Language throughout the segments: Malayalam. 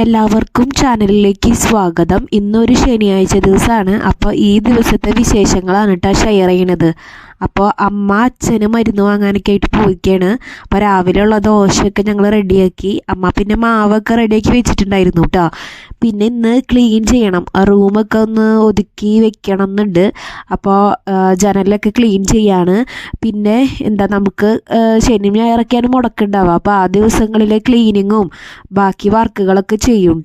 എല്ലാവർക്കും ചാനലിലേക്ക് സ്വാഗതം. ഇന്നൊരു ശനിയാഴ്ച ദിവസമാണ്. അപ്പോൾ ഈ ദിവസത്തെ വിശേഷങ്ങളാണ് കേട്ടോ ഷെയർ ചെയ്യണത്. അപ്പോൾ അമ്മ അച്ഛന് മരുന്ന് വാങ്ങാനൊക്കെ ആയിട്ട് പോയിക്കാണ്. അപ്പോൾ രാവിലെയുള്ള ദോശയൊക്കെ ഞങ്ങൾ റെഡിയാക്കി അമ്മ പിന്നെ മാവൊക്കെ റെഡിയാക്കി വെച്ചിട്ടുണ്ടായിരുന്നു കേട്ടോ പിന്നെ ഇന്ന് ക്ലീൻ ചെയ്യണം. റൂമൊക്കെ ഒന്ന് ഒതുക്കി വെക്കണം എന്നുണ്ട് അപ്പോൾ ജനലൊക്കെ ക്ലീൻ ചെയ്യാണ്. പിന്നെ എന്താ നമുക്ക് ശനിയും ഞായറൊക്കെയാണ് മുടക്കുണ്ടാവുക അപ്പോൾ ആ ദിവസങ്ങളിലെ ക്ലീനിങ്ങും ബാക്കി വർക്കുകളൊക്കെ ചെയ്യും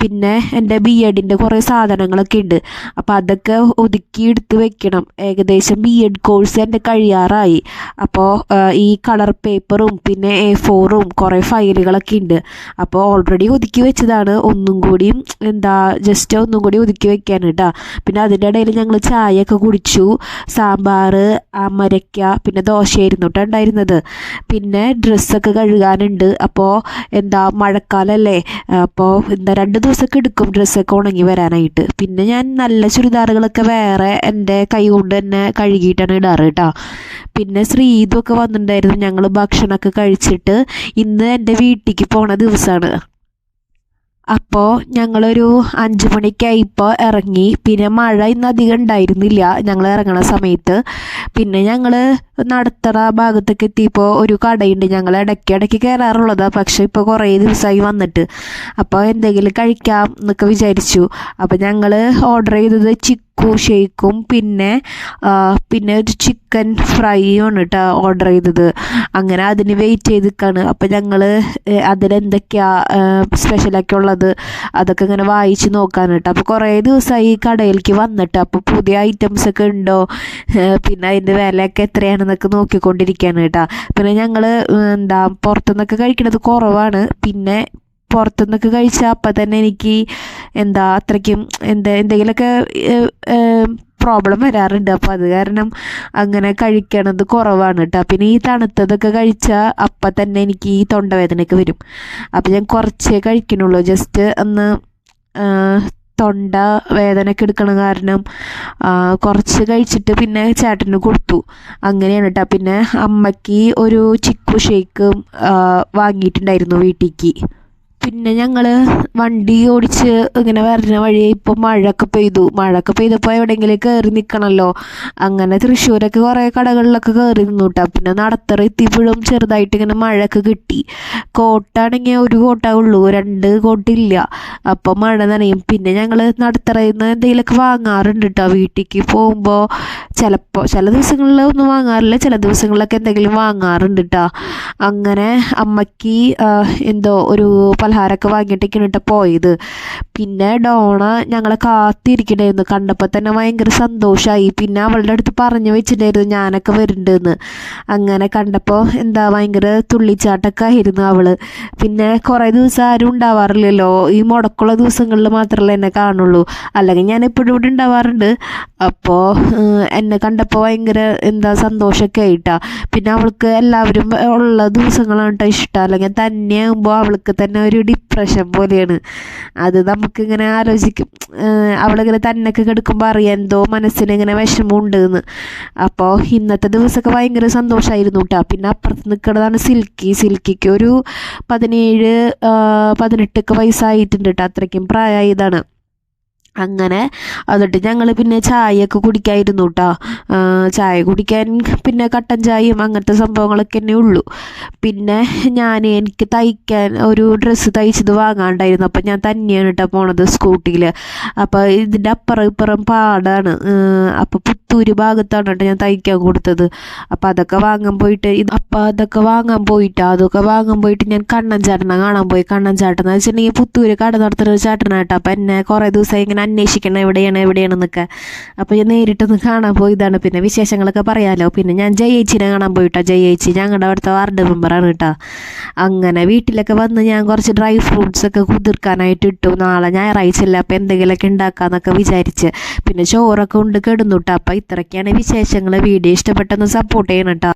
പിന്നെ എന്റെ ബി എഡിന്റെ കുറേ സാധനങ്ങളൊക്കെ ഉണ്ട് അപ്പോൾ അതൊക്കെ ഒതുക്കി എടുത്ത് വെക്കണം. ഏകദേശം ബി എഡ് കോഴ്സ് എന്റെ കഴിയാറായി. അപ്പോൾ ഈ കളർ പേപ്പറും പിന്നെ എ ഫോറും കുറേ ഫയലുകളൊക്കെ ഉണ്ട് അപ്പോൾ ഓൾറെഡി ഒതുക്കി വെച്ചതാണ്. ഒന്നും കൂടിയും എന്താ ജസ്റ്റ് ഒന്നും കൂടി ഒതുക്കി വെക്കാൻ കേട്ടോ പിന്നെ അതിന്റെ ഇടയിൽ ഞങ്ങൾ ചായയൊക്കെ കുടിച്ചു. സാമ്പാർ അമരയ്ക്ക പിന്നെ ദോശയായിരുന്നു കേട്ടോ ഉണ്ടായിരുന്നത് പിന്നെ ഡ്രസ്സൊക്കെ കഴുകാനുണ്ട്. അപ്പോൾ എന്താ മഴക്കാലമല്ലേ അപ്പോൾ എന്താ രണ്ട് ദിവസമൊക്കെ എടുക്കും ഡ്രസ്സൊക്കെ ഉണങ്ങി വരാനായിട്ട്. പിന്നെ ഞാൻ നല്ല ചുരിദാറുകളൊക്കെ വേറെ എന്റെ കൈ കൊണ്ട് തന്നെ കഴുകിയിട്ടാണ് ഇടാറ് കേട്ടോ പിന്നെ ശ്രീതുമൊക്കെ വന്നിട്ടുണ്ടായിരുന്നു ഞങ്ങൾ ഭക്ഷണമൊക്കെ കഴിച്ചിട്ട് ഇന്ന് എന്റെ വീട്ടിലേക്ക് പോണ ദിവസമാണ് അപ്പോൾ ഞങ്ങളൊരു അഞ്ച് മണിക്കായിപ്പോൾ ഇറങ്ങി. പിന്നെ മഴ ഇന്ന് അധികം ഉണ്ടായിരുന്നില്ല. ഞങ്ങൾ ഇറങ്ങണ സമയത്ത്. പിന്നെ ഞങ്ങൾ നടത്തണ ഭാഗത്തേക്ക് എത്തിയപ്പോൾ ഒരു കടയുണ്ട്. ഞങ്ങൾ ഇടയ്ക്ക് ഇടയ്ക്ക് കയറാറുള്ളതാണ് പക്ഷേ ഇപ്പോൾ കുറേ ദിവസമായി വന്നിട്ട്. അപ്പോൾ എന്തെങ്കിലും കഴിക്കാം എന്നൊക്കെ വിചാരിച്ചു. അപ്പോൾ ഞങ്ങൾ ഓർഡർ ചെയ്തത് ചിക്കു ഷേക്കും പിന്നെ പിന്നെ ഒരു ചിക്കൻ ഫ്രൈയുമാണ് കേട്ടോ ഓർഡർ ചെയ്തത്. അങ്ങനെ അതിന് വെയിറ്റ് ചെയ്ത് നിൽക്കുകയാണ് അപ്പോൾ ഞങ്ങൾ അതിലെന്തൊക്കെയാണ് സ്പെഷ്യലൊക്കെ ഉള്ളത് അതൊക്കെ ഇങ്ങനെ വായിച്ച് നോക്കാൻ കേട്ടോ അപ്പോൾ കുറേ ദിവസമായി ഈ കടയിലേക്ക് വന്നിട്ട്. അപ്പോൾ പുതിയ ഐറ്റംസ് ഒക്കെ ഉണ്ടോ? പിന്നെ അതിന്റെ വിലയൊക്കെ എത്രയാണെന്നൊക്കെ നോക്കിക്കൊണ്ടിരിക്കുകയാണ് കേട്ടോ പിന്നെ ഞങ്ങൾ എന്താ പുറത്തുനിന്നൊക്കെ കഴിക്കുന്നത് കുറവാണ്. പിന്നെ പുറത്തുനിന്നൊക്കെ കഴിച്ചാൽ അപ്പം തന്നെ എനിക്ക് എന്താ അത്രയ്ക്കും എന്താ എന്തെങ്കിലുമൊക്കെ പ്രോബ്ലം വരാറുണ്ട്. അപ്പോൾ അത് കാരണം അങ്ങനെ കഴിക്കണത് കുറവാണ് കേട്ടോ പിന്നെ ഈ തണുത്തതൊക്കെ കഴിച്ചാൽ അപ്പം തന്നെ എനിക്ക് ഈ തൊണ്ടവേദനയൊക്കെ വരും. അപ്പോൾ ഞാൻ കുറച്ചേ കഴിക്കണുള്ളൂ ജസ്റ്റ് ഒന്ന് തൊണ്ട വേദനയൊക്കെ എടുക്കണ കാരണം കുറച്ച് കഴിച്ചിട്ട് പിന്നെ ചേട്ടന് കൊടുത്തു. അങ്ങനെയാണ് കേട്ടോ പിന്നെ അമ്മയ്ക്ക് ഒരു ചിക്കു ഷേക്ക് വാങ്ങിയിട്ടുണ്ടായിരുന്നു വീട്ടിലേക്ക് പിന്നെ ഞങ്ങൾ വണ്ടി ഓടിച്ച് ഇങ്ങനെ വരുന്ന വഴി ഇപ്പോൾ മഴയൊക്കെ പെയ്തു. മഴയൊക്കെ പെയ്തപ്പോൾ എവിടെയെങ്കിലും കയറി നിൽക്കണമല്ലോ അങ്ങനെ തൃശ്ശൂരൊക്കെ കുറേ കടകളിലൊക്കെ കയറി നിന്നു കേട്ടോ പിന്നെ നടത്തറ എത്തിയപ്പോഴും ചെറുതായിട്ട് ഇങ്ങനെ മഴയൊക്കെ കിട്ടി. കോട്ടാണെങ്കിൽ ഒരു കോട്ടേ ഉള്ളൂ. രണ്ട് കോട്ടില്ല. അപ്പം മഴ നനയും. പിന്നെ ഞങ്ങൾ നടത്തറയിൽ നിന്ന് എന്തെങ്കിലുമൊക്കെ വാങ്ങാറുണ്ട് കേട്ടോ വീട്ടിലേക്ക് പോകുമ്പോൾ ചിലപ്പോൾ ചില ദിവസങ്ങളിൽ ഒന്നും വാങ്ങാറില്ല. ചില ദിവസങ്ങളിലൊക്കെ എന്തെങ്കിലും വാങ്ങാറുണ്ട് കേട്ടോ അങ്ങനെ അമ്മയ്ക്ക് എന്തോ ഒരു പലഹാരമൊക്കെ വാങ്ങിയിട്ടൊക്കെയാണ് കേട്ടോ പോയത്. പിന്നെ ഡോണ ഞങ്ങളെ കാത്തിരിക്കണമായിരുന്നു കണ്ടപ്പോൾ തന്നെ ഭയങ്കര സന്തോഷമായി പിന്നെ അവളുടെ അടുത്ത് പറഞ്ഞു വെച്ചിട്ടുണ്ടായിരുന്നു ഞാനൊക്കെ വരുന്നുണ്ടെന്ന്. അങ്ങനെ കണ്ടപ്പോൾ എന്താ ഭയങ്കര തുള്ളിച്ചാട്ടൊക്കെ ആയിരുന്നു അവൾ പിന്നെ കുറേ ദിവസം ആരും ഉണ്ടാവാറില്ലല്ലോ. ഈ മുടക്കുള്ള ദിവസങ്ങളിൽ മാത്രമല്ല എന്നെ കാണുള്ളൂ. അല്ലെങ്കിൽ ഞാൻ എപ്പോഴും ഇവിടെ ഉണ്ടാവാറുണ്ട്. അപ്പോൾ എന്നെ കണ്ടപ്പോൾ ഭയങ്കര എന്താ സന്തോഷമൊക്കെ ആയിട്ടാ. പിന്നെ അവൾക്ക് എല്ലാവരും ഉള്ള ദിവസങ്ങളാണ് കേട്ടോ ഇഷ്ടം. അല്ലെങ്കിൽ തന്നെയാകുമ്പോൾ അവൾക്ക് തന്നെ ഒരു ഡിപ്രഷൻ പോലെയാണ്. അത് നമുക്കിങ്ങനെ ആലോചിക്കും. അവളിങ്ങനെ തന്നെയൊക്കെ കിടക്കുമ്പോൾ അറിയാം എന്തോ മനസ്സിന് ഇങ്ങനെ വിഷമമുണ്ട് എന്ന് അപ്പോൾ ഇന്നത്തെ ദിവസമൊക്കെ ഭയങ്കര സന്തോഷമായിരുന്നു കേട്ടോ പിന്നെ അപ്പുറത്ത് നിൽക്കുന്നതാണ് സിൽക്കി. സിൽക്കിക്ക് ഒരു പതിനേഴ് പതിനെട്ടൊക്കെ വയസ്സായിട്ടുണ്ട് കേട്ടോ അത്രയ്ക്കും പ്രായമായതാണ്. അങ്ങനെ എന്നിട്ട് ഞങ്ങൾ പിന്നെ ചായയൊക്കെ കുടിക്കായിരുന്നു കേട്ടോ ചായ കുടിക്കാൻ പിന്നെ കട്ടൻ ചായയും അങ്ങനത്തെ സംഭവങ്ങളൊക്കെ തന്നെ ഉള്ളൂ. പിന്നെ ഞാൻ എനിക്ക് തയ്ക്കാൻ ഒരു ഡ്രസ്സ് തയ്ച്ചത് വാങ്ങാണ്ടായിരുന്നു. അപ്പം ഞാൻ തന്നെയാണ് കേട്ടോ പോണത് സ്കൂട്ടിയിൽ അപ്പോൾ ഇതിന്റെ അപ്പുറം ഇപ്പുറം പാടാണ്. അപ്പോൾ പുത്തൂര് ഭാഗത്താണ് കേട്ടോ ഞാൻ തയ്ക്കാൻ കൊടുത്തത്. അപ്പോൾ അതൊക്കെ വാങ്ങാൻ പോയിട്ട് ഇത് അപ്പോൾ അതൊക്കെ വാങ്ങാൻ പോയിട്ട് അതൊക്കെ വാങ്ങാൻ പോയിട്ട് ഞാൻ കണ്ണൻ ചേട്ടനെ കാണാൻ പോയി. കണ്ണൻ ചേട്ടൻ എന്ന് വെച്ചിട്ടുണ്ടെങ്കിൽ പുത്തൂര് കട നടത്തുന്ന ചേട്ടനാട്ടോ അപ്പം എന്നെ കുറേ ദിവസം ഇങ്ങനെ അന്വേഷിക്കണം എവിടെയാണ് എവിടെയാണെന്നൊക്കെ. അപ്പോൾ ഞാൻ നേരിട്ടൊന്ന് കാണാൻ പോയതാണ് പിന്നെ വിശേഷങ്ങളൊക്കെ പറയാമല്ലോ പിന്നെ ഞാൻ ജയേച്ചിനെ കാണാൻ പോയിട്ടോ ജയേച്ചി ഞങ്ങളുടെ അവിടുത്തെ വാർഡ് മെമ്പറാണ് കേട്ടോ. അങ്ങനെ വീട്ടിലൊക്കെ വന്ന് ഞാൻ കുറച്ച് ഡ്രൈ ഫ്രൂട്ട്സ് ഒക്കെ കുതിർക്കാനായിട്ട് ഇട്ടു. നാളെ ഞായറാഴ്ചയല്ല അപ്പോൾ എന്തെങ്കിലുമൊക്കെ ഉണ്ടാക്കാമെന്നൊക്കെ വിചാരിച്ച്. പിന്നെ ചോറൊക്കെ ഉണ്ട് കെടുന്നുട്ടോ അപ്പോൾ ഇത്രയൊക്കെയാണ് വിശേഷങ്ങൾ വീഡിയോ ഇഷ്ടപ്പെട്ടൊന്ന് സപ്പോർട്ട് ചെയ്യണം കേട്ടോ